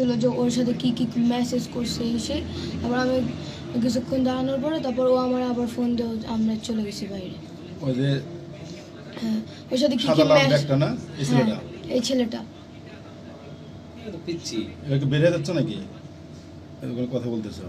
বলছিল যে ওর সাথে কি কি মেসেজ করছে এসে তারপর আমি কিছুক্ষণ দাঁড়ানোর পরে তারপর ও আমার আবার ফোন দিয়ে আমরা চলে গেছি বাইরে। ওই যে হ্যাঁ ওর সাথে কি কি মেসেজ না? এই ছেলেটা? এই ছেলেটা। পিচ্ছি। বেরিয়ে যাচ্ছে নাকি? এরকম কথা বলতেছো।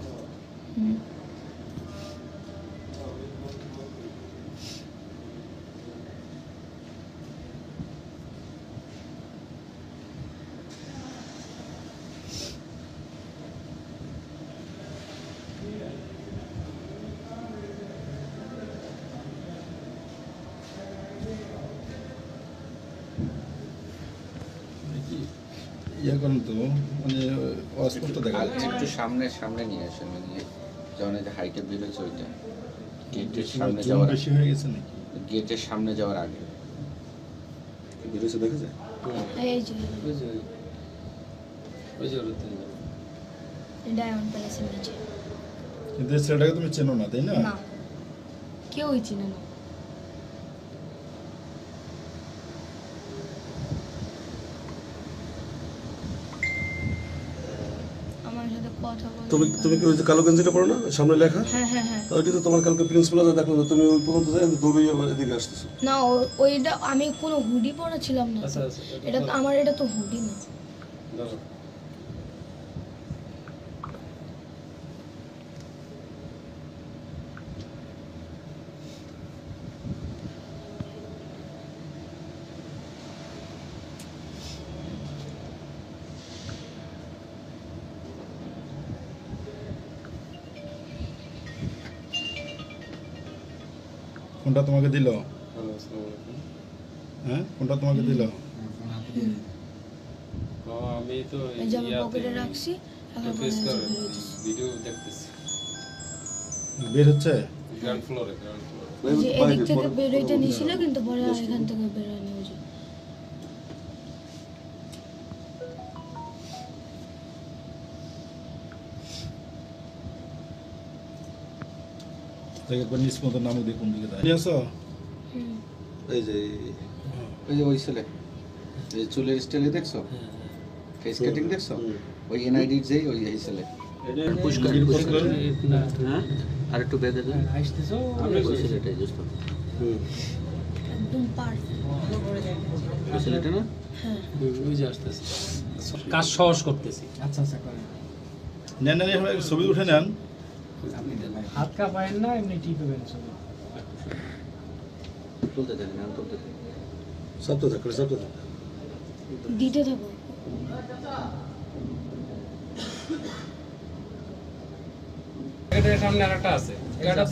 ইয়ে করেন তো মানে অস্পষ্ট দেখা যাচ্ছে। একটু সামনে সামনে নিয়ে আসেন মানে যখন এই যে হাইটে ওইটা। গেটের সামনে যাওয়ার বেশি হয়ে গেছে নাকি? গেটের সামনে যাওয়ার আগে। দেখা যায় এই যে। ওই যে ডায়মন্ড প্যালেসের নিচে। কিন্তু ছেলেটাকে তুমি চেনো না তাই না? না। কেউই চিনে না আমার সাথে কথা বলে তুমি তুমি কি ওই যে কালো গেঞ্জিটা পড়ো না? সামনে লেখা? হ্যাঁ হ্যাঁ হ্যাঁ। ওইটা তো তোমার কালকে প্রিন্সিপাল দেখল দেখো তুমি ওই পর্যন্ত যাই দৌড়ে আমার এদিকে আসতেছো। না ওইটা আমি কোনো হুডি পরা ছিলাম না আচ্ছা আচ্ছা এটা তো- আমার এটা তো হুডি না। কোনটা তোমাকে দিল? হ্যাঁ? কোনটা তোমাকে দিল? আমি তো পকেটে রাখছি ভিডিও দেখতেছি। বের হচ্ছে? গ্রাউন্ড ফ্লোরে গ্রাউন্ড ফ্লোরে যে এদিক থেকে বের হইতে নিছিল কিন্তু পরে এখান থেকে বের হয়নি দেখে একবার নিজ মতো নামক দিয়ে দিকে যায়। আছো এই যে ওই যে ওই ছেলে এই চুলের স্টাইলে দেখছ? ফেস কাটিং দেখছ? ওই যেই এই ছেলে। হ্যাঁ? আর একটু বেঁধে দেন। ওই ছেলেটাই দোস্ত হুম। একদম পারফেক্ট ওই ছেলেটা না? হ্যাঁ। ওই যে আসতেছে। কাজ সহজ করতেছি। নেন নেন ছবি উঠে নেন। হাত কাঁপায়েন না এমনি টিপেবেন ছবি তুলতে থাকেন আমি তুলতে থাকি চাপতে থাক করে চাপতে দিতে থাকো। সামনে আরেকটা আছে। এটা